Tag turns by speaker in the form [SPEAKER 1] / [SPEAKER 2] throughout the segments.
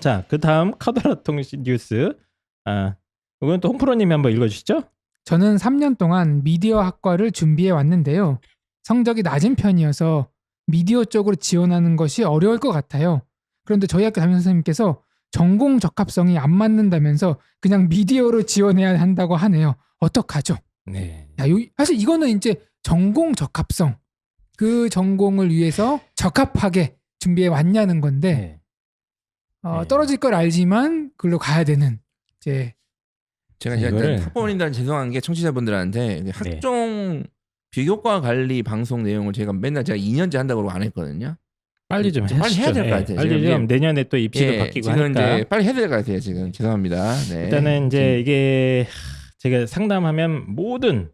[SPEAKER 1] 자, 그 다음 카더라 통신 뉴스. 아, 이건 또 홍프로님이 한번 읽어주시죠.
[SPEAKER 2] 저는 3년 동안 미디어 학과를 준비해 왔는데요. 성적이 낮은 편이어서 미디어 쪽으로 지원하는 것이 어려울 것 같아요. 그런데 저희 학교 담임 선생님께서 전공 적합성이 안 맞는다면서 그냥 미디어로 지원해야 한다고 하네요. 어떡하죠?
[SPEAKER 1] 네.
[SPEAKER 2] 야, 요, 사실 이거는 이제 전공 적합성 그 전공을 위해서 적합하게 준비해 왔냐는 건데
[SPEAKER 1] 네.
[SPEAKER 2] 어,
[SPEAKER 1] 네.
[SPEAKER 2] 떨어질 걸 알지만 글로 가야 되는 이제
[SPEAKER 3] 제가 이제
[SPEAKER 1] 이거를-
[SPEAKER 3] 일단 학부모님들한테 죄송한 게 청취자분들한테 그 학종 비교과 관리 방송 내용을 제가 맨날 제가 2년째 한다고 그러고 안 했거든요.
[SPEAKER 1] 빨리 좀
[SPEAKER 3] 빨리
[SPEAKER 1] 하시죠.
[SPEAKER 3] 해야 될것
[SPEAKER 1] 예,
[SPEAKER 3] 같아요.
[SPEAKER 1] 빨리
[SPEAKER 3] 지금
[SPEAKER 1] 좀 내년에 또 입시도
[SPEAKER 3] 예,
[SPEAKER 1] 바뀌고
[SPEAKER 3] 지금
[SPEAKER 1] 하니까.
[SPEAKER 3] 이제 빨리 해야 될 것 같아요. 지금 죄송합니다. 네.
[SPEAKER 1] 일단은 이제 이게 하, 제가 상담하면 모든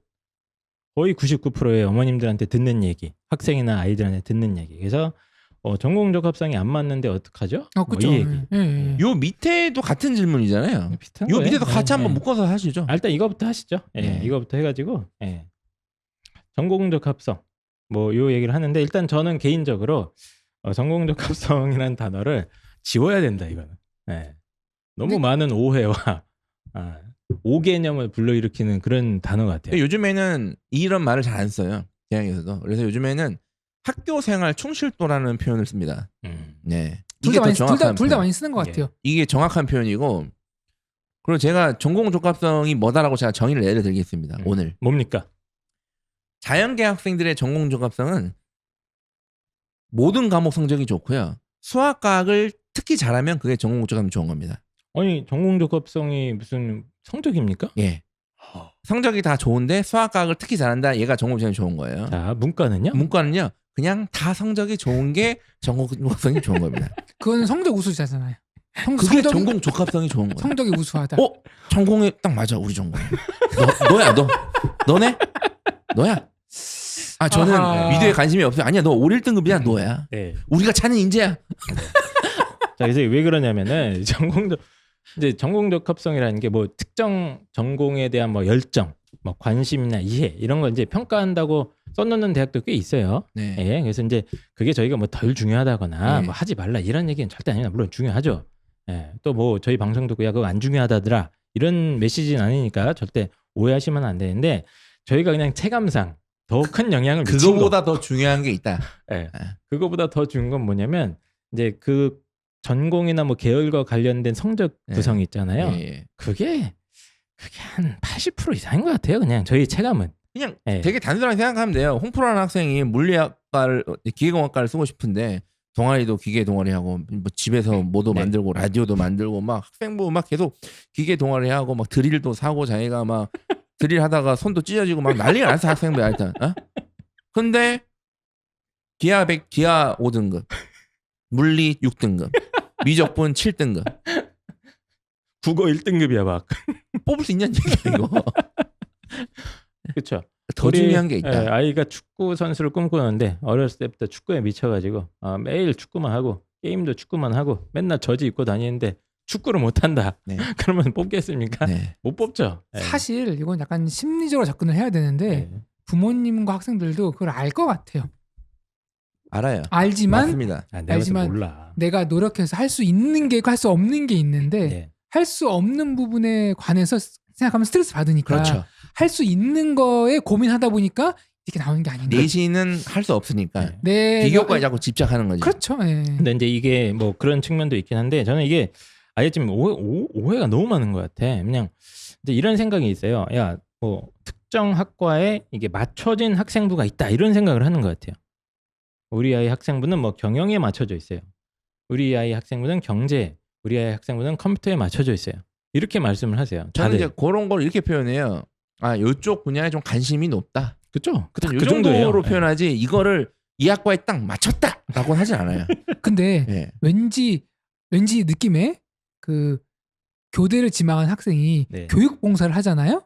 [SPEAKER 1] 거의 99%의 어머님들한테 듣는 얘기, 학생이나 아이들한테 듣는 얘기. 그래서 어, 전공 적 합성이 안 맞는데 어떡하죠?
[SPEAKER 2] 어 그죠.
[SPEAKER 1] 뭐이 얘기.
[SPEAKER 2] 예, 예.
[SPEAKER 3] 요 밑에도 같은 질문이잖아요.
[SPEAKER 1] 비슷한
[SPEAKER 3] 요
[SPEAKER 1] 거예요.
[SPEAKER 3] 밑에도 같이
[SPEAKER 1] 예,
[SPEAKER 3] 한번
[SPEAKER 1] 예.
[SPEAKER 3] 묶어서 하시죠.
[SPEAKER 1] 아, 일단 이거부터 하시죠. 예,
[SPEAKER 3] 네.
[SPEAKER 1] 이거부터 해가지고 예. 전공적 합성 뭐 요 얘기를 하는데 일단 저는 개인적으로 어, 전공적 합성이라는 단어를 지워야 된다 이거는. 예. 너무
[SPEAKER 2] 네.
[SPEAKER 1] 많은 오해와 아, 오개념을 불러일으키는 그런 단어 같아요.
[SPEAKER 3] 요즘에는 이런 말을 잘 안 써요. 대학에서도. 그래서 요즘에는 학교 생활 충실도라는 표현을 씁니다.
[SPEAKER 1] 음.
[SPEAKER 3] 네. 이게
[SPEAKER 2] 둘다
[SPEAKER 3] 더
[SPEAKER 2] 많이 둘다
[SPEAKER 3] 정확한
[SPEAKER 2] 둘다
[SPEAKER 3] 표현.
[SPEAKER 2] 많이 쓰는 것
[SPEAKER 1] 예.
[SPEAKER 2] 같아요.
[SPEAKER 3] 이게 정확한 표현이고 그리고 제가 전공 적합성이 뭐다라고 제가 정의를 내려드리겠습니다.
[SPEAKER 1] 음.
[SPEAKER 3] 오늘
[SPEAKER 1] 뭡니까?
[SPEAKER 3] 자연계 학생들의 전공 적합성은 모든 과목 성적이 좋고요. 수학과학을 특히 잘하면 그게 전공 적합이 좋은 겁니다.
[SPEAKER 1] 아니 전공 적 합성이 무슨 성적입니까?
[SPEAKER 3] 예. 성적이 다 좋은데 수학과학을 특히 잘한다. 얘가 전공 적합이 좋은 거예요.
[SPEAKER 1] 자 문과는요?
[SPEAKER 3] 문과는요. 그냥 다 성적이 좋은 게 전공 적합성이 좋은 겁니다.
[SPEAKER 2] 그거는 성적 우수자잖아요. 성,
[SPEAKER 3] 그게
[SPEAKER 2] 성적이,
[SPEAKER 3] 전공 적합성이 좋은 거예요.
[SPEAKER 2] 성적이 우수하다.
[SPEAKER 3] 어? 전공에 딱 맞아 우리 전공. 너 너야 너 너네 너야. 아 저는
[SPEAKER 2] 아하.
[SPEAKER 3] 미디어에 관심이 없어요. 아니야 너 5, 1등급이야 너야.
[SPEAKER 1] 네.
[SPEAKER 3] 우리가 찾는 인재야.
[SPEAKER 1] 자, 그래서 왜 그러냐면은 전공적 이제 전공 적 합성이라는 게 뭐 특정 전공에 대한 뭐 열정, 뭐 관심이나 이해 이런 걸 이제 평가한다고 써놓는 대학도 꽤 있어요.
[SPEAKER 3] 네.
[SPEAKER 1] 예, 그래서 이제 그게 저희가 뭐 덜 중요하다거나
[SPEAKER 3] 네.
[SPEAKER 1] 뭐 하지 말라 이런 얘기는 절대 아닙니다. 물론 중요하죠. 예, 또 뭐 저희 방송 듣고 야 그거 안 중요하다더라 이런 메시지는 아니니까 절대 오해하시면 안 되는데 저희가 그냥 체감상 더 큰 영향을.
[SPEAKER 3] 그거보다 더 중요한 게 있다.
[SPEAKER 1] 예.
[SPEAKER 3] 아.
[SPEAKER 1] 그거보다 더 중요한 건 뭐냐면 이제 그 전공이나 뭐 계열과 관련된 성적
[SPEAKER 3] 네.
[SPEAKER 1] 구성이 있잖아요.
[SPEAKER 3] 예, 예.
[SPEAKER 1] 그게 그게 한 80% 이상인 것 같아요. 그냥 저희 체감은.
[SPEAKER 3] 그냥
[SPEAKER 1] 예.
[SPEAKER 3] 되게 단순하게 생각하면 돼요. 홍프라는 학생이 물리학과를 어, 기계공학과를 쓰고 싶은데 동아리도 기계 동아리 하고 뭐 집에서 뭐도
[SPEAKER 1] 네.
[SPEAKER 3] 만들고 라디오도 만들고 막 학생부 막 계속 기계 동아리 하고 막 드릴도 사고 자기가 막 드릴 하다가 손도 찢어지고 막 난리가 났어 학생부야 일단. 어? 근데 기하 100 기하 5등급 물리 6등급 미적분 7등급
[SPEAKER 1] 국어 1등급이야 막.
[SPEAKER 3] 뽑을 수 있냐는 얘기야 이거.
[SPEAKER 1] 그렇죠.
[SPEAKER 3] 더 중요한 게 있다.
[SPEAKER 1] 예, 아이가 축구 선수를 꿈꾸는데 어렸을 때부터 축구에 미쳐가지고 아, 매일 축구만 하고 게임도 축구만 하고 맨날 저지 입고 다니는데 축구를 못 한다.
[SPEAKER 3] 네.
[SPEAKER 1] 그러면 뽑겠습니까?
[SPEAKER 3] 네.
[SPEAKER 1] 못 뽑죠. 예.
[SPEAKER 2] 사실 이건 약간 심리적으로 접근을 해야 되는데
[SPEAKER 1] 예.
[SPEAKER 2] 부모님과 학생들도 그걸 알 것 같아요.
[SPEAKER 3] 알아요.
[SPEAKER 2] 알지만
[SPEAKER 3] 맞습니다.
[SPEAKER 1] 아, 내가
[SPEAKER 2] 알지만
[SPEAKER 1] 몰라.
[SPEAKER 2] 내가 노력해서 할 수 있는 게 있고 할 수 없는 게 있는데
[SPEAKER 1] 예.
[SPEAKER 2] 할수 없는 부분에 관해서 생각하면 스트레스 받으니까
[SPEAKER 3] 그렇죠.
[SPEAKER 2] 할 수 있는 거에 고민하다 보니까 이렇게 나오는 게 아닌가.
[SPEAKER 3] 내신은 할 수 없으니까
[SPEAKER 1] 네.
[SPEAKER 2] 네,
[SPEAKER 3] 비교과에
[SPEAKER 2] 네,
[SPEAKER 3] 자꾸 집착하는 거지.
[SPEAKER 2] 그렇죠. 예.
[SPEAKER 1] 근데 이제 이게 뭐 그런 측면도 있긴 한데 저는 이게 아예 지금 오해, 오, 오해가 너무 많은 것 같아. 그냥 이제 이런 생각이 있어요. 야, 뭐 특정 학과에 이게 맞춰진 학생부가 있다 이런 생각을 하는 것 같아요. 우리 아이 학생부는 뭐 경영에 맞춰져 있어요. 우리 아이 학생부는 경제, 우리 아이 학생부는 컴퓨터에 맞춰져 있어요. 이렇게 말씀을 하세요.
[SPEAKER 3] 저는 이제 그런 걸 이렇게 표현해요. 아, 이쪽 분야에 좀 관심이 높다.
[SPEAKER 1] 그죠? 그,
[SPEAKER 3] 이
[SPEAKER 1] 그.
[SPEAKER 3] 정도로
[SPEAKER 1] 예.
[SPEAKER 3] 표현하지 이거를 이 학과에 딱 맞췄다라고 하진 않아요.
[SPEAKER 2] 근데
[SPEAKER 3] 예.
[SPEAKER 2] 왠지 왠지 느낌에 그 교대를 지망한 학생이
[SPEAKER 1] 네.
[SPEAKER 2] 교육 봉사를 하잖아요.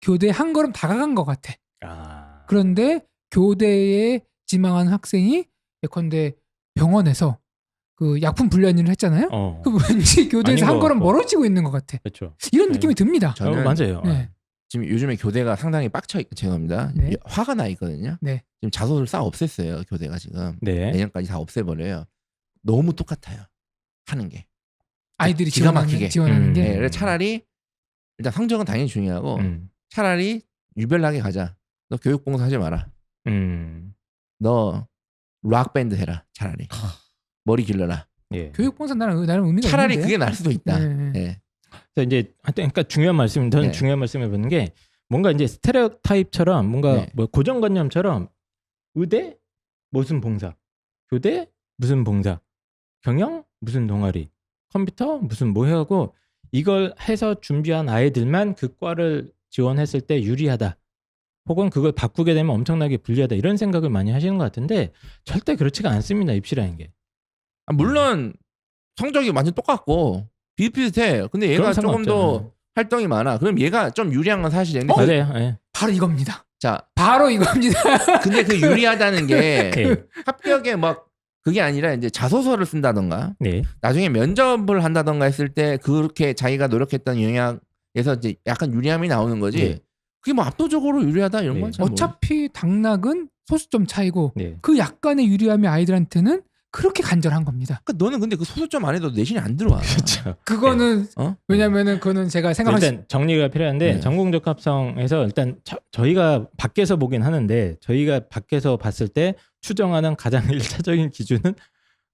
[SPEAKER 2] 교대 한 걸음 다가간 것 같아.
[SPEAKER 1] 아,
[SPEAKER 2] 그런데 교대에 지망한 학생이 예컨대 병원에서 그 약품 분류한 일을 했잖아요.
[SPEAKER 1] 어,
[SPEAKER 2] 그 왠지 교대에서
[SPEAKER 1] 아닌
[SPEAKER 2] 한
[SPEAKER 1] 것
[SPEAKER 2] 걸음
[SPEAKER 1] 같고.
[SPEAKER 2] 멀어지고 있는 것 같아.
[SPEAKER 1] 그렇죠.
[SPEAKER 2] 이런
[SPEAKER 1] 네.
[SPEAKER 2] 느낌이 듭니다.
[SPEAKER 3] 저는
[SPEAKER 1] 어, 맞아요.
[SPEAKER 2] 네.
[SPEAKER 3] 지금 요즘에 교대가 상당히 빡쳐 있, 죄송합니다.
[SPEAKER 2] 네.
[SPEAKER 3] 화가 나 있거든요.
[SPEAKER 2] 네.
[SPEAKER 3] 지금 자소서를 싹 없앴어요. 교대가 지금
[SPEAKER 1] 네.
[SPEAKER 3] 내년까지 다 없애버려요. 너무 똑같아요. 하는 게
[SPEAKER 2] 아이들이
[SPEAKER 3] 기가
[SPEAKER 2] 지원하는,
[SPEAKER 3] 막히게.
[SPEAKER 2] 지원하는
[SPEAKER 1] 음.
[SPEAKER 2] 게
[SPEAKER 3] 네, 그래서 차라리 일단 성적은 당연히 중요하고
[SPEAKER 1] 음.
[SPEAKER 3] 차라리 유별나게 가자. 너 교육봉사 하지 마라.
[SPEAKER 1] 음.
[SPEAKER 3] 너 락 밴드 해라. 차라리 머리 길러라.
[SPEAKER 1] 예.
[SPEAKER 2] 교육봉사 나는 나름 의미가
[SPEAKER 3] 차라리
[SPEAKER 2] 있는데.
[SPEAKER 3] 그게 나을 수도 있다.
[SPEAKER 2] 네.
[SPEAKER 3] 예.
[SPEAKER 1] 그래서 이제 하여튼 그러니까 중요한 말씀, 저는
[SPEAKER 3] 네.
[SPEAKER 1] 중요한 말씀을 보는 게 뭔가 이제 스테레오타입처럼 뭔가
[SPEAKER 3] 네.
[SPEAKER 1] 뭐 고정관념처럼 의대 무슨 봉사, 교대 무슨 봉사, 경영 무슨 동아리, 컴퓨터 무슨 뭐 해하고 이걸 해서 준비한 아이들만 그 과를 지원했을 때 유리하다. 혹은 그걸 바꾸게 되면 엄청나게 불리하다 이런 생각을 많이 하시는 것 같은데 절대 그렇지가 않습니다 입시라는 게
[SPEAKER 3] 아, 물론 성적이 완전 똑같고 비슷비슷해. 근데 얘가
[SPEAKER 1] 그럼
[SPEAKER 3] 조금 더
[SPEAKER 1] 상관없죠.
[SPEAKER 3] 활동이 많아. 그럼 얘가 좀 유리한 건 사실인데.
[SPEAKER 2] 어?
[SPEAKER 1] 맞아요 예.
[SPEAKER 2] 바로 이겁니다.
[SPEAKER 3] 자,
[SPEAKER 2] 바로 이겁니다.
[SPEAKER 3] 근데 그 유리하다는 게
[SPEAKER 1] 예.
[SPEAKER 3] 합격에 막 그게 아니라 이제 자소서를 쓴다던가
[SPEAKER 1] 네.
[SPEAKER 3] 나중에 면접을 한다던가 했을 때 그렇게 자기가 노력했던 영역에서 이제 약간 유리함이 나오는 거지.
[SPEAKER 1] 네.
[SPEAKER 3] 그게 뭐 압도적으로 유리하다 이런
[SPEAKER 1] 네.
[SPEAKER 3] 건잘 모르-
[SPEAKER 2] 어차피 당락은 소수점 차이고
[SPEAKER 1] 네.
[SPEAKER 2] 그 약간의 유리함이 아이들한테는 그렇게 간절한 겁니다.
[SPEAKER 3] 그러니까 너는 근데 그 소수점 안 해도 내신이 안 들어와.
[SPEAKER 1] 그렇죠.
[SPEAKER 2] 그거는
[SPEAKER 3] 어?
[SPEAKER 2] 왜냐면은 그거는 제가 생각할 수
[SPEAKER 1] 일단 정리가 필요한데
[SPEAKER 3] 네.
[SPEAKER 1] 전공적 합성에서 일단 저, 희가 밖에서 보긴 하는데 저희가 밖에서 봤을 때 추정하는 가장 일차적인 기준은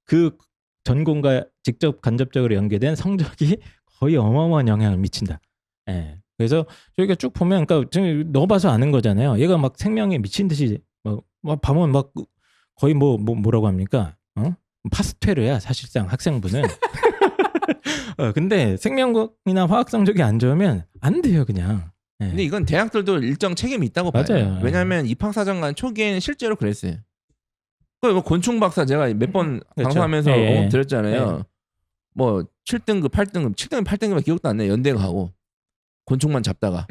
[SPEAKER 1] 그 전공과 직접 간접적으로 연계된 성적이 거의 어마어마한 영향을 미친다. 예. 그래서 저희가 쭉 보면 그러니까 지금 넣어봐서 아는 거잖아요. 얘가 막 생명에 미친 듯이 막, 막 보면 막 거의 뭐, 뭐 뭐라고 합니까? 어? 파스텔르야 사실상 학생부는. 어, 근데 생명과학이나 화학 성적이 안 좋으면 안 돼요 그냥. 예.
[SPEAKER 3] 근데 이건 대학들도 일정 책임이 있다고 봐요.
[SPEAKER 1] 맞아요.
[SPEAKER 3] 왜냐하면 입학사정관 초기에는 실제로 그랬어요. 그뭐 곤충 박사 제가 몇번
[SPEAKER 1] 그렇죠.
[SPEAKER 3] 방송하면서
[SPEAKER 1] 예, 예.
[SPEAKER 3] 드렸잖아요.
[SPEAKER 1] 예.
[SPEAKER 3] 뭐 7등급, 8등급, 7등급, 8등급 기억도 안 나. 요 연대 가고 곤충만 잡다가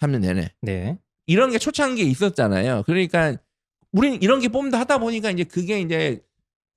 [SPEAKER 3] 3년 내내
[SPEAKER 1] 네.
[SPEAKER 3] 이런 게 초창기에 있었잖아요. 그러니까 우린 이런 게 뽑는다 하다 보니까 이제 그게 이제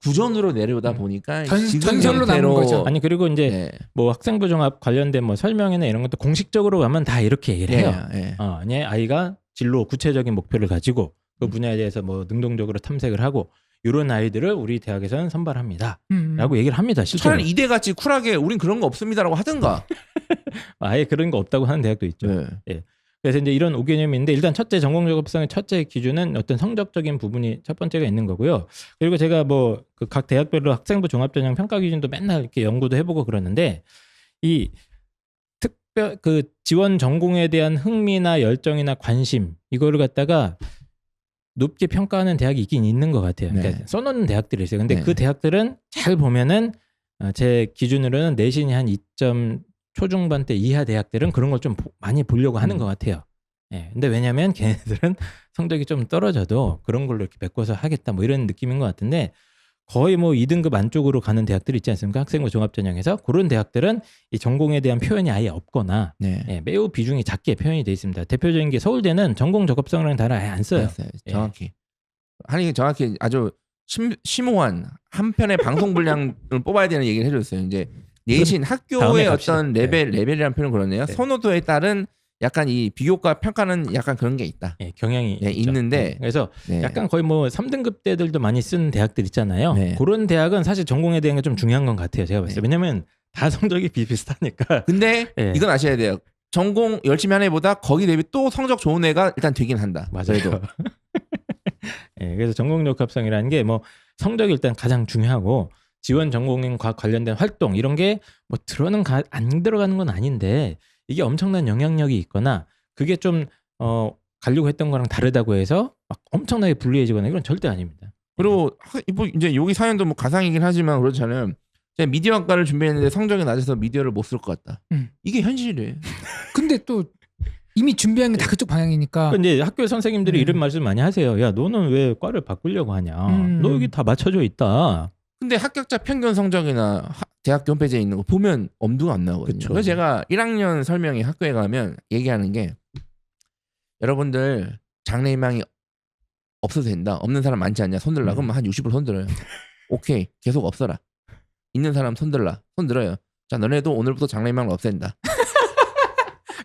[SPEAKER 3] 구전으로 내려오다
[SPEAKER 1] 음.
[SPEAKER 3] 보니까
[SPEAKER 2] 전-
[SPEAKER 3] 지금
[SPEAKER 2] 전설로 남은
[SPEAKER 3] 형태로-
[SPEAKER 2] 거죠.
[SPEAKER 1] 아니 그리고 이제
[SPEAKER 3] 예.
[SPEAKER 1] 뭐 학생부 종합 관련된 뭐 설명이나 이런 것도 공식적으로 가면 다 이렇게 얘기를 해요.
[SPEAKER 3] 예, 예.
[SPEAKER 1] 어, 아니 아이가 진로 구체적인 목표를 가지고 그
[SPEAKER 3] 음.
[SPEAKER 1] 분야에 대해서 뭐 능동적으로 탐색을 하고 이런 아이들을 우리 대학에서는 선발합니다.
[SPEAKER 2] 음.
[SPEAKER 1] 라고 얘기를 합니다. 실제로.
[SPEAKER 3] 차라리 이대 같이 쿨하게 우린 그런 거 없습니다라고 하든가.
[SPEAKER 1] 아예 그런 거 없다고 하는 대학도 있죠.
[SPEAKER 3] 예.
[SPEAKER 1] 그래서 이제 이런 5개념인데 일단 첫째 전공 적 합성의 첫째 기준은 어떤 성적적인 부분이 첫 번째가 있는 거고요. 그리고 제가 뭐그각 대학별로 학생부 종합전형 평가 기준도 맨날 이렇게 연구도 해보고 그러는데 이 특별 그 지원 전공에 대한 흥미나 열정이나 관심 이거를 갖다가 높게 평가하는 대학이 있긴 있는 것 같아요. 그러니까
[SPEAKER 3] 네.
[SPEAKER 1] 써놓는 대학들이 있어요. 근데
[SPEAKER 3] 네.
[SPEAKER 1] 그 대학들은 잘 보면은 어, 제 기준으로는 내신이 한 2점 초중반대 이하 대학들은 그런 걸 좀 많이 보려고 하는
[SPEAKER 3] 음.
[SPEAKER 1] 것 같아요. 예. 근데 왜냐면 걔네들은 성적이 좀 떨어져도 그런 걸로 이렇게 메꿔서 하겠다 뭐 이런 느낌인 것 같은데 거의 뭐 2등급 안쪽으로 가는 대학들이 있지 않습니까? 학생부 종합전형에서 그런 대학들은 이 전공에 대한 표현이 아예 없거나
[SPEAKER 3] 네.
[SPEAKER 1] 예, 매우 비중이 작게 표현이 돼 있습니다. 대표적인 게 서울대는 전공 적합성이라는 단어 아예 안 써요. 예.
[SPEAKER 3] 정확히. 아니 정확히 아주 심, 심오한 한 편의 방송 분량을 뽑아야 되는 얘기를 해줬어요. 이제 내신
[SPEAKER 1] 다음에
[SPEAKER 3] 학교의. 어떤 레벨 레벨이라는 표현 그러네요.
[SPEAKER 1] 네.
[SPEAKER 3] 선호도에 따른 약간 이 비교과 평가는 약간 그런 게 있다.
[SPEAKER 1] 예, 경향이
[SPEAKER 3] 네. 있는데
[SPEAKER 1] 예, 그래서
[SPEAKER 3] 네.
[SPEAKER 1] 약간 거의 뭐 3등급 대들도 많이 쓰는 대학들 있잖아요.
[SPEAKER 3] 네.
[SPEAKER 1] 그런 대학은 사실 전공에 대한 게 좀 중요한 것 같아요. 제가 봤을 때.
[SPEAKER 3] 네.
[SPEAKER 1] 왜냐면 다 성적이 비슷비슷하니까.
[SPEAKER 3] 근데
[SPEAKER 1] 예.
[SPEAKER 3] 이건 아셔야 돼요. 전공 열심히 하는 애보다 거기 대비 또 성적 좋은 애가 일단 되긴 한다.
[SPEAKER 1] 맞아요. 예, 그래서 전공적 합성이라는 게 뭐 성적이 일단 가장 중요하고 지원 전공과 관련된 활동 이런 게 뭐 들어는 가, 안 들어가는 건 아닌데 이게 엄청난 영향력이 있거나 그게 좀 어, 가려고 했던 거랑 다르다고 해서 막 엄청나게 불리해지거나 이건 절대 아닙니다.
[SPEAKER 3] 그리고 하- 뭐 이제 여기 사연도 뭐 가상이긴 하지만 그렇잖아요. 제가 미디어학과를 준비했는데 성적이 낮아서 미디어를 못 쓸 것 같다.
[SPEAKER 2] 음.
[SPEAKER 3] 이게 현실이에요.
[SPEAKER 2] 근데 또 이미 준비한 게 다 그쪽 방향이니까
[SPEAKER 1] 그러니까 이제 학교 선생님들이
[SPEAKER 2] 음.
[SPEAKER 1] 이런 말씀 많이 하세요. 야, 너는 왜 과를 바꾸려고 하냐?
[SPEAKER 2] 음.
[SPEAKER 1] 너 여기 다 맞춰져 있다.
[SPEAKER 3] 근데 합격자 평균 성적이나 하- 대학교 홈페이지에 있는 거 보면 엄두가 안 나거든요.
[SPEAKER 1] 그쵸.
[SPEAKER 3] 그래서 제가 1학년 설명회 학교에 가면 얘기하는 게 여러분들 장래희망이 없어도 된다. 없는 사람 많지 않냐? 손들라.
[SPEAKER 1] 음.
[SPEAKER 3] 그럼 한60% 손들어요. 오케이. 계속 없어라. 있는 사람 손들라. 손들어요. 자, 너네도 오늘부터 장래희망을 없앤다.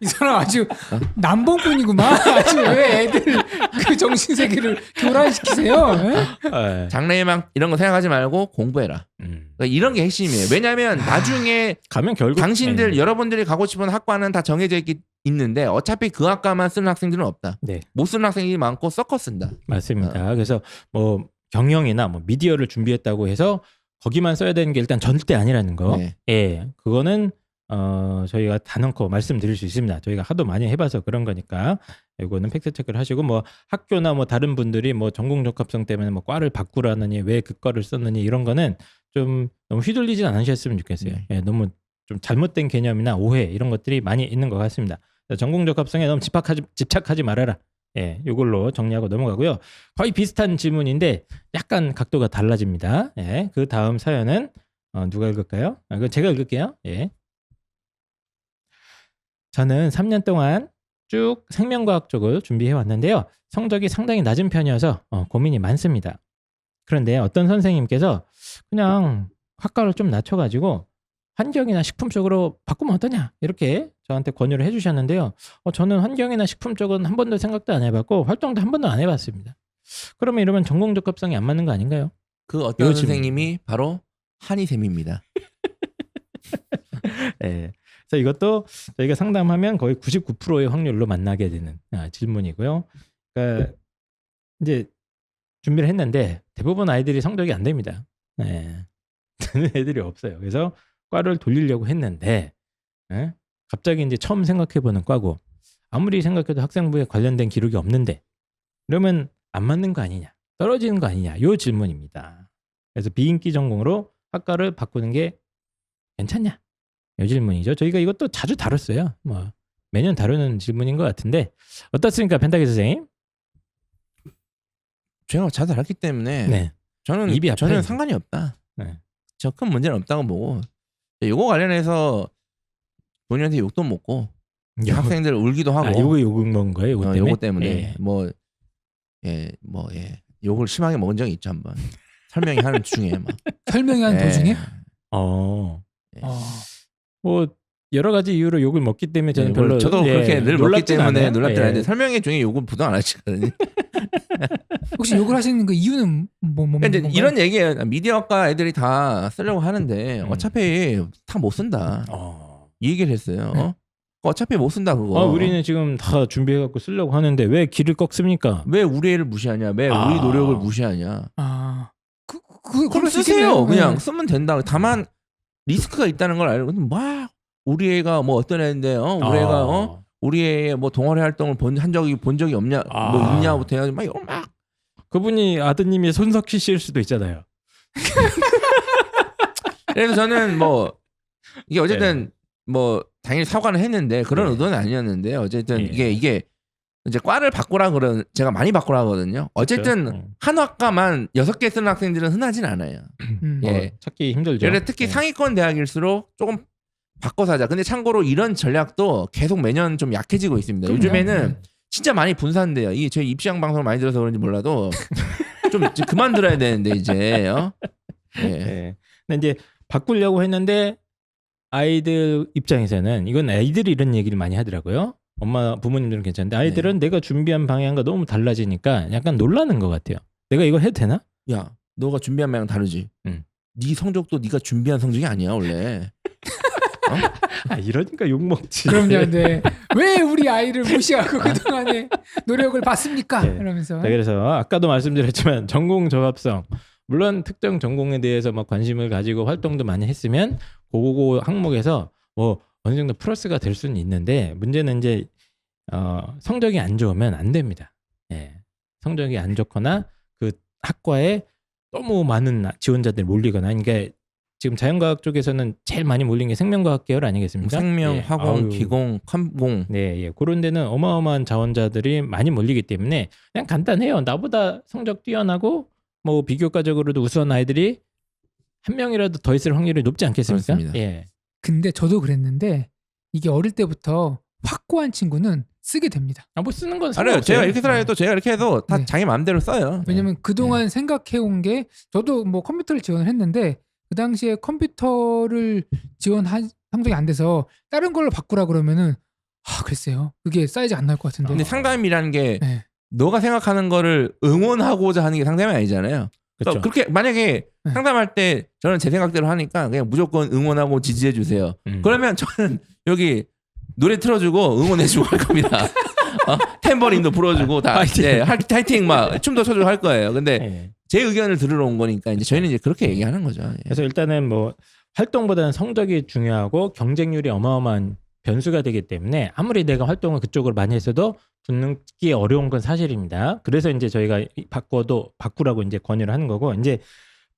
[SPEAKER 2] 이 사람 아주 남봉꾼이구만. 아주 왜 애들 그 정신 세계를 교란시키세요? 예?
[SPEAKER 1] 예.
[SPEAKER 3] 장래희망 이런 거 생각하지 말고 공부해라.
[SPEAKER 1] 음.
[SPEAKER 3] 그러니까 이런 게 핵심이에요. 왜냐하면 나중에
[SPEAKER 1] 가면 결국
[SPEAKER 3] 당신들
[SPEAKER 1] 예.
[SPEAKER 3] 여러분들이 가고 싶은 학과는 다 정해져 있기 있는데 어차피 그 학과만 쓰는 학생들은 없다.
[SPEAKER 1] 네.
[SPEAKER 3] 못 쓰는 학생이 많고 섞어 쓴다.
[SPEAKER 1] 맞습니다. 그래서 뭐 경영이나 뭐 미디어를 준비했다고 해서 거기만 써야 되는 게 일단 절대 아니라는 거.
[SPEAKER 3] 네.
[SPEAKER 1] 예, 그거는 어 저희가 단언코 말씀드릴 수 있습니다. 저희가 하도 많이 해봐서 그런 거니까 이거는 팩트 체크를 하시고 뭐 학교나 뭐 다른 분들이 뭐 전공 적합성 때문에 뭐 과를 바꾸라느니 왜 그 과를 썼느니 이런 거는 좀 너무 휘둘리진 않으셨으면 좋겠어요.
[SPEAKER 3] 네.
[SPEAKER 1] 예, 너무 좀 잘못된 개념이나 오해 이런 것들이 많이 있는 것 같습니다. 전공 적합성에 너무 집착하지 집착하지 말아라. 예, 이걸로 정리하고 넘어가고요. 거의 비슷한 질문인데 약간 각도가 달라집니다. 예, 그 다음 사연은 어, 누가 읽을까요? 아, 그 제가 읽을게요. 예. 저는 3년 동안 쭉 생명과학 쪽을 준비해 왔는데요. 성적이 상당히 낮은 편이어서 어, 고민이 많습니다. 그런데 어떤 선생님께서 그냥 학과를 좀 낮춰가지고 환경이나 식품 쪽으로 바꾸면 어떠냐 이렇게 저한테 권유를 해주셨는데요. 어, 저는 환경이나 식품 쪽은 한 번도 생각도 안 해봤고 활동도 한 번도 안 해봤습니다. 그러면 이러면 전공 적합성이 안 맞는 거 아닌가요?
[SPEAKER 3] 그 어떤
[SPEAKER 1] 요즘-
[SPEAKER 3] 선생님이 바로 한이쌤입니다.
[SPEAKER 1] 예. 그래서 이것도 저희가 상담하면 거의 99%의 확률로 만나게 되는 아, 질문이고요. 그러니까 이제 준비를 했는데 대부분 아이들이 성적이 안 됩니다. 예. 되는 애들이 없어요. 그래서 과를 돌리려고 했는데 예? 갑자기 이제 처음 생각해보는 과고 아무리 생각해도 학생부에 관련된 기록이 없는데 그러면 안 맞는 거 아니냐 떨어지는 거 아니냐 요 질문입니다. 그래서 비인기 전공으로 학과를 바꾸는 게 괜찮냐 이 질문이죠. 저희가 이것도 자주 다뤘어요. 뭐 매년 다루는 질문인 것 같은데 어떻습니까, 펜타기 선생님?
[SPEAKER 3] 제가 잘 알았기 때문에
[SPEAKER 1] 네.
[SPEAKER 3] 저는
[SPEAKER 1] 입이 아파요.
[SPEAKER 3] 상관이 없다.
[SPEAKER 1] 네.
[SPEAKER 3] 저큰 문제는 없다고 보고 요거 관련해서 본인한테 욕도 먹고 학생들 울기도 하고
[SPEAKER 1] 아, 요거 욕 먹은 거예요. 요거
[SPEAKER 3] 어,
[SPEAKER 1] 때문에.
[SPEAKER 3] 요거 때문에
[SPEAKER 1] 예.
[SPEAKER 3] 뭐 예, 뭐 예. 욕을 심하게 먹은 적이 있죠 한번. 설명이 하는 중에 막.
[SPEAKER 2] 설명이 한
[SPEAKER 3] 예.
[SPEAKER 2] 도중에
[SPEAKER 1] 어.
[SPEAKER 2] 어,
[SPEAKER 1] 뭐 여러 가지 이유로 욕을 먹기 때문에 저는
[SPEAKER 3] 예,
[SPEAKER 1] 별로
[SPEAKER 3] 저도
[SPEAKER 1] 예,
[SPEAKER 3] 그렇게 늘 먹기
[SPEAKER 1] 놀랍진
[SPEAKER 3] 때문에
[SPEAKER 1] 않아요.
[SPEAKER 3] 놀랍지
[SPEAKER 1] 예.
[SPEAKER 3] 않은데 설명회 중에 욕은 부담 안 하시거든요.
[SPEAKER 2] 혹시 욕을 하시는 그 이유는 뭐, 뭐
[SPEAKER 3] 그러니까 이제
[SPEAKER 2] 뭔가요?
[SPEAKER 3] 이런 얘기예요. 미디어학과 애들이 다 쓰려고 하는데
[SPEAKER 1] 음.
[SPEAKER 3] 어차피 다 못 쓴다.
[SPEAKER 1] 어.
[SPEAKER 3] 이 얘기를 했어요.
[SPEAKER 2] 네.
[SPEAKER 3] 어차피 못 쓴다 그거.
[SPEAKER 1] 아, 우리는 지금 다 준비해 갖고 쓰려고 하는데 왜 길을 꺾습니까?
[SPEAKER 3] 왜 우리 애를 무시하냐? 왜
[SPEAKER 1] 아.
[SPEAKER 3] 우리 노력을 무시하냐?
[SPEAKER 2] 아, 그, 그,
[SPEAKER 3] 그럼 쓰세요. 그냥
[SPEAKER 2] 네.
[SPEAKER 3] 쓰면 된다. 다만 리스크가 있다는 걸 알고 막 우리 애가 뭐 어떤 애인데 어 우리
[SPEAKER 1] 아.
[SPEAKER 3] 애가 어 우리 애의 뭐 동아리 활동을 본 한 적이 본 적이 없냐 뭐
[SPEAKER 1] 아.
[SPEAKER 3] 있냐부터 해가지고 막 이런 막
[SPEAKER 1] 그분이 아드님이 손석희 씨일 수도 있잖아요.
[SPEAKER 3] 그래서 저는 뭐 이게 어쨌든
[SPEAKER 1] 네.
[SPEAKER 3] 뭐 당연히 사과는 했는데 그런
[SPEAKER 1] 네.
[SPEAKER 3] 의도는 아니었는데 어쨌든
[SPEAKER 1] 예.
[SPEAKER 3] 이게 이게 이제 과를 바꾸라 그런 제가 많이 바꾸라 하거든요. 어쨌든
[SPEAKER 1] 그렇죠.
[SPEAKER 3] 한 학과만 여섯 개 쓰는 학생들은 흔하진 않아요.
[SPEAKER 2] 음.
[SPEAKER 3] 예.
[SPEAKER 1] 어, 찾기 힘들죠.
[SPEAKER 3] 그래서 특히
[SPEAKER 1] 네.
[SPEAKER 3] 상위권 대학일수록 조금 바꿔서 하자. 근데 참고로 이런 전략도 계속 매년 좀 약해지고 있습니다.
[SPEAKER 2] 그럼요.
[SPEAKER 3] 요즘에는 진짜 많이 분산돼요. 이게 저희 입시왕 방송을 많이 들어서 그런지 몰라도 좀 이제 그만 들어야 되는데 이제 어? 예.
[SPEAKER 1] 예. 근데 이제 바꾸려고 했는데 아이들 입장에서는 이건 아이들이 이런 얘기를 많이 하더라고요. 엄마 부모님들은 괜찮은데 아이들은
[SPEAKER 3] 네.
[SPEAKER 1] 내가 준비한 방향과 너무 달라지니까 약간 놀라는 것 같아요. 내가 이걸 해도 되나?
[SPEAKER 3] 야, 너가 준비한 방향 다르지.
[SPEAKER 1] 응.
[SPEAKER 3] 네 성적도 네가 준비한 성적이 아니야 원래.
[SPEAKER 1] 아 이러니까 욕 먹지.
[SPEAKER 2] 그럼요. 네. 왜 우리 아이를 무시하고 그동안에 노력을 봤습니까?
[SPEAKER 1] 네.
[SPEAKER 2] 이러면서
[SPEAKER 1] 자, 그래서 아까도 말씀드렸지만 전공 적합성 물론 특정 전공에 대해서 막 관심을 가지고 활동도 많이 했으면 고고 항목에서 뭐 어느 정도 플러스가 될 수는 있는데 문제는 이제 어, 성적이 안 좋으면 안 됩니다. 예. 성적이 안 좋거나 그 학과에 너무 많은 지원자들이 몰리거나 그러니까 지금 자연과학 쪽에서는 제일 많이 몰린 게 생명과학 계열 아니겠습니까?
[SPEAKER 3] 생명,
[SPEAKER 1] 예.
[SPEAKER 3] 화공,
[SPEAKER 1] 아유.
[SPEAKER 3] 기공, 컴공.
[SPEAKER 1] 네, 예. 그런 데는 어마어마한 자원자들이 많이 몰리기 때문에 그냥 간단해요. 나보다 성적 뛰어나고 뭐 비교과적으로도 우수한 아이들이 한 명이라도 더 있을 확률이 높지 않겠습니까?
[SPEAKER 3] 그렇습니다.
[SPEAKER 1] 예.
[SPEAKER 2] 근데 저도 그랬는데 이게 어릴 때부터 확고한 친구는 쓰게 됩니다.
[SPEAKER 1] 아, 뭐 쓰는 건
[SPEAKER 3] 아니요,
[SPEAKER 1] 상관없어요.
[SPEAKER 3] 제가 이렇게 살아도 제가 이렇게 해도 다
[SPEAKER 2] 네.
[SPEAKER 3] 자기 마음대로 써요.
[SPEAKER 2] 왜냐면 그동안 생각해온 게 저도 뭐 컴퓨터를 지원을 했는데 그 당시에 컴퓨터를 지원한 성적이 안 돼서 다른 걸로 바꾸라 그러면은 아 글쎄요. 그게 사이즈 안 나올 것 같은데.
[SPEAKER 3] 근데 상담이라는 게
[SPEAKER 2] 네.
[SPEAKER 3] 너가 생각하는 거를 응원하고자 하는 게 상담이 아니잖아요. 그러니까 그렇게 만약에
[SPEAKER 2] 네.
[SPEAKER 3] 상담할 때 저는 제 생각대로 하니까 그냥 무조건 응원하고 지지해 주세요.
[SPEAKER 1] 음.
[SPEAKER 3] 그러면 저는 여기 노래 틀어주고 응원해주고 할 겁니다. 어? 탬버린도 불어주고 다
[SPEAKER 1] 파이팅.
[SPEAKER 3] 예, 할- 파이팅 막 춤도 춰주고 할 거예요. 근데
[SPEAKER 1] 예.
[SPEAKER 3] 제 의견을 들으러 온 거니까 이제 저희는 이제 그렇게 얘기하는 거죠. 예.
[SPEAKER 1] 그래서 일단은 뭐 활동보다는 성적이 중요하고 경쟁률이 어마어마한 변수가 되기 때문에 아무리 내가 활동을 그쪽으로 많이 했어도 붙기 어려운 건 사실입니다. 그래서 이제 저희가 이- 바꿔도 바꾸라고 이제 권유를 하는 거고 이제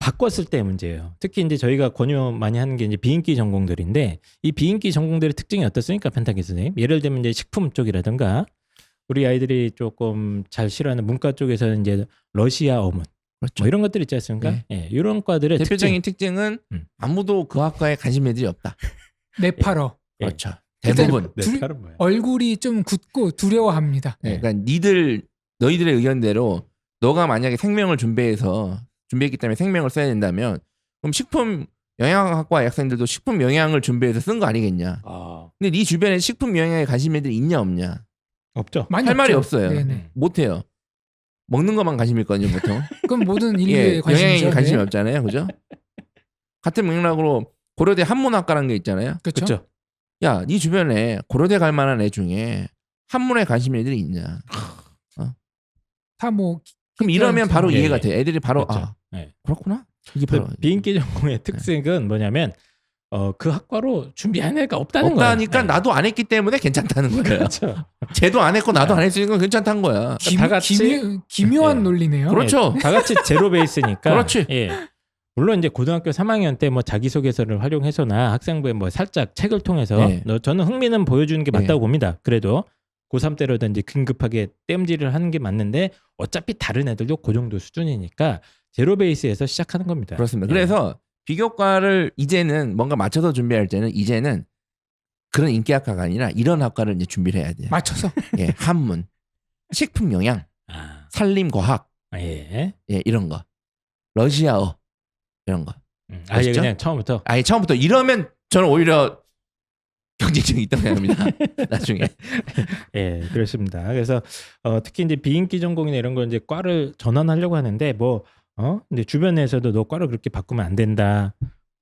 [SPEAKER 1] 바꿨을 때 문제예요. 특히 이제 저희가 권유 많이 하는 게 이제 비인기 전공들인데 이 비인기 전공들의 특징이 어떻습니까, 펜타기 선생님? 예를 들면 이제 식품 쪽이라든가 우리 아이들이 조금 잘 싫어하는 문과 쪽에서는 이제 러시아 어문
[SPEAKER 3] 그렇죠.
[SPEAKER 1] 뭐 이런 것들 있지 않습니까?
[SPEAKER 3] 네.
[SPEAKER 1] 예, 이런 과들의
[SPEAKER 3] 대표적인
[SPEAKER 1] 특징.
[SPEAKER 3] 특징은
[SPEAKER 1] 음.
[SPEAKER 3] 아무도 그 학과에 관심 애들이 없다.
[SPEAKER 2] 네팔어
[SPEAKER 1] 예.
[SPEAKER 3] 그렇죠.
[SPEAKER 2] 일단
[SPEAKER 3] 대부분.
[SPEAKER 1] 네,
[SPEAKER 2] 둘-
[SPEAKER 1] 다른?
[SPEAKER 2] 얼굴이 좀 굳고 두려워합니다.
[SPEAKER 3] 예, 그러니까 니들 너희들의 의견대로 너가 만약에 생명을 준비해서 준비했기 때문에 생명을 써야 된다면 그럼 식품 영양학과 학생들도 식품 영양을 준비해서 쓴 거 아니겠냐?
[SPEAKER 1] 아,
[SPEAKER 3] 근데 네 주변에 식품 영양에 관심 애들이 있냐 없냐?
[SPEAKER 1] 없죠.
[SPEAKER 2] 많이
[SPEAKER 3] 할 말이
[SPEAKER 2] 없죠.
[SPEAKER 3] 없어요.
[SPEAKER 2] 네네.
[SPEAKER 3] 못해요. 먹는 것만 관심 있거든요 보통.
[SPEAKER 2] 그럼 모든
[SPEAKER 3] 예,
[SPEAKER 2] 인류의 관심이죠.
[SPEAKER 3] 영양에 관심이
[SPEAKER 2] 네.
[SPEAKER 3] 없잖아요, 그죠? 같은 맥락으로 고려대 한문학과라는 게 있잖아요.
[SPEAKER 2] 그렇죠.
[SPEAKER 1] 그렇죠.
[SPEAKER 3] 야, 네 주변에 고려대 갈 만한 애 중에 한문에 관심 애들이 있냐?
[SPEAKER 2] 다뭐
[SPEAKER 3] 그럼 이러면 바로
[SPEAKER 1] 예,
[SPEAKER 3] 이해가
[SPEAKER 1] 예.
[SPEAKER 3] 돼. 애들이 바로
[SPEAKER 1] 그렇죠.
[SPEAKER 3] 아
[SPEAKER 1] 네.
[SPEAKER 3] 그렇구나. 이게
[SPEAKER 1] 그
[SPEAKER 3] 바로
[SPEAKER 1] 비인기 전공의 특색은 뭐냐면 어, 그 학과로 준비한 애가 없다는
[SPEAKER 3] 없다니까
[SPEAKER 1] 거예요. 네.
[SPEAKER 3] 나도 안 했기 때문에 괜찮다는 거예요.
[SPEAKER 1] 그렇죠.
[SPEAKER 3] 쟤도 안 했고 나도 안 했으니까 괜찮다는 거야.
[SPEAKER 2] 기,
[SPEAKER 1] 다 같이-
[SPEAKER 2] 기묘, 기묘한
[SPEAKER 1] 네.
[SPEAKER 2] 논리네요.
[SPEAKER 3] 그렇죠.
[SPEAKER 1] 예, 다 같이 제로 베이스니까.
[SPEAKER 3] 그렇지.
[SPEAKER 1] 예. 물론 이제 고등학교 3학년 때 뭐 자기소개서를 활용해서나 학생부에 뭐 살짝 책을 통해서
[SPEAKER 3] 네.
[SPEAKER 1] 너 저는 흥미는 보여주는 게 맞다고
[SPEAKER 3] 네.
[SPEAKER 1] 봅니다. 그래도 고3 때라든지 긴급하게 땜질을 하는 게 맞는데 어차피 다른 애들도 그 정도 수준이니까 제로 베이스에서 시작하는 겁니다.
[SPEAKER 3] 그렇습니다.
[SPEAKER 1] 예.
[SPEAKER 3] 그래서 비교과를 이제는 뭔가 맞춰서 준비할 때는 이제는 그런 인기 학과가 아니라 이런 학과를 이제 준비를 해야 돼요.
[SPEAKER 2] 맞춰서
[SPEAKER 3] 예, 한문, 식품 영양,
[SPEAKER 1] 아,
[SPEAKER 3] 산림 과학,
[SPEAKER 1] 예.
[SPEAKER 3] 예, 이런 거. 러시아어 이런 거.
[SPEAKER 1] 음, 아예
[SPEAKER 3] 아시죠?
[SPEAKER 1] 그냥 처음부터
[SPEAKER 3] 아예 처음부터 이러면 저는 오히려 경쟁력이 있다고 생각합니다. 나중에.
[SPEAKER 1] 예, 그렇습니다. 그래서 어, 특히 이제 비인기 전공이나 이런 거 이제 과를 전환하려고 하는데 뭐 어? 근데 주변에서도 너 과를 그렇게 바꾸면 안 된다.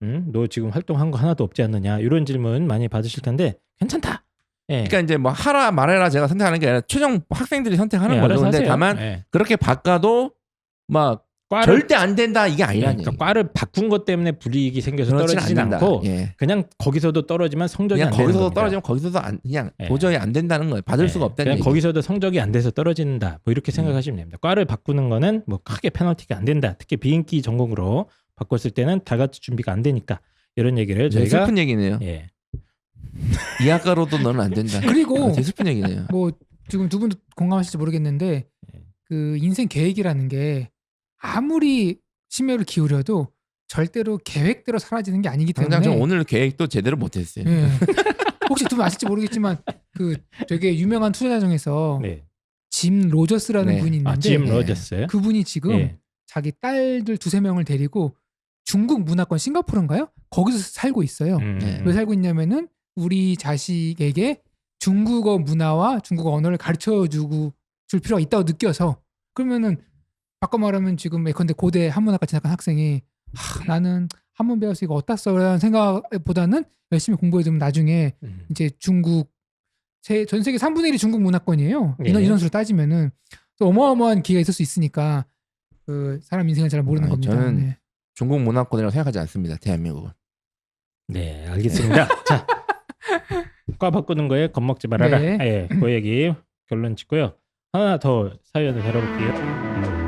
[SPEAKER 1] 응? 너 지금 활동한 거 하나도 없지 않느냐. 이런 질문 많이 받으실 텐데 괜찮다. 예.
[SPEAKER 3] 그러니까 이제 뭐 하라 말해라 제가 선택하는 게 아니라 최종 학생들이 선택하는
[SPEAKER 1] 예,
[SPEAKER 3] 거죠. 근데
[SPEAKER 1] 하세요.
[SPEAKER 3] 다만
[SPEAKER 1] 예.
[SPEAKER 3] 그렇게 바꿔도 막
[SPEAKER 1] 과를
[SPEAKER 3] 절대 안 된다 이게
[SPEAKER 1] 예,
[SPEAKER 3] 아니라니.
[SPEAKER 1] 그러니까 과를 바꾼 것 때문에 불이익이 생겨서
[SPEAKER 3] 그렇진
[SPEAKER 1] 떨어지진
[SPEAKER 3] 않는다.
[SPEAKER 1] 않고
[SPEAKER 3] 예.
[SPEAKER 1] 그냥 거기서도 떨어지면 성적이
[SPEAKER 3] 그냥
[SPEAKER 1] 안 되는
[SPEAKER 3] 거기서도
[SPEAKER 1] 겁니다.
[SPEAKER 3] 떨어지면 거기서도 안, 그냥
[SPEAKER 1] 예.
[SPEAKER 3] 도저히 안 된다는 거예요. 받을
[SPEAKER 1] 예,
[SPEAKER 3] 수가 없다는
[SPEAKER 1] 그냥
[SPEAKER 3] 얘기.
[SPEAKER 1] 거기서도 성적이 안 돼서 떨어진다. 뭐 이렇게 생각하시면 됩니다. 과를 바꾸는 거는 뭐 크게 페널티가 안 된다. 특히 비인기 전공으로 바꿨을 때는 다 같이 준비가 안 되니까 이런 얘기를
[SPEAKER 3] 되게
[SPEAKER 1] 저희가
[SPEAKER 3] 슬픈 얘기네요.
[SPEAKER 1] 예.
[SPEAKER 3] 이 학과로도 너는 안 된다.
[SPEAKER 2] 그리고
[SPEAKER 3] 아, 되게 슬픈 얘기네요.
[SPEAKER 2] 뭐 지금 두 분도 공감하실지 모르겠는데
[SPEAKER 1] 예.
[SPEAKER 2] 그 인생 계획이라는 게 아무리 심혈을 기울여도 절대로 계획대로 사라지는 게 아니기 때문에
[SPEAKER 3] 당장 좀 오늘 계획도 제대로 못했어요.
[SPEAKER 2] 예. 혹시 두 분 아실지 모르겠지만 그 되게 유명한 투자자 중에서
[SPEAKER 1] 네.
[SPEAKER 2] 짐 로저스라는
[SPEAKER 3] 네.
[SPEAKER 2] 분이 있는데
[SPEAKER 1] 아, 짐
[SPEAKER 3] 네.
[SPEAKER 1] 로저스.
[SPEAKER 2] 그분이 지금
[SPEAKER 1] 예.
[SPEAKER 2] 자기 딸들 두세 명을 데리고 중국 문화권 싱가포르인가요? 거기서 살고 있어요.
[SPEAKER 1] 음,
[SPEAKER 3] 네.
[SPEAKER 2] 왜 살고 있냐면은 우리 자식에게 중국어 문화와 중국어 언어를 가르쳐 주고 줄 필요가 있다고 느껴서 그러면은 바꿔 말하면 지금 예컨대 고대 한문학과 진학한 학생이 하, 나는 한문 배워서 이거 어디다 써라는 생각보다는 열심히 공부해 두면 나중에
[SPEAKER 1] 음.
[SPEAKER 2] 이제 중국 제, 전 세계 3분의 1이 중국 문화권이에요. 인원
[SPEAKER 1] 예.
[SPEAKER 2] 인원수로 따지면은 또 어마어마한 기회가 있을 수 있으니까 그 사람 인생을 잘 모르는
[SPEAKER 3] 아니,
[SPEAKER 2] 겁니다.
[SPEAKER 3] 저는
[SPEAKER 2] 네.
[SPEAKER 3] 중국 문화권이라고 생각하지 않습니다. 대한민국은.
[SPEAKER 1] 네, 알겠습니다. 자, 과 바꾸는 거에 겁먹지 말아라.
[SPEAKER 2] 네.
[SPEAKER 1] 예, 그 얘기 결론 짓고요. 하나 더 사연을 다뤄볼게요.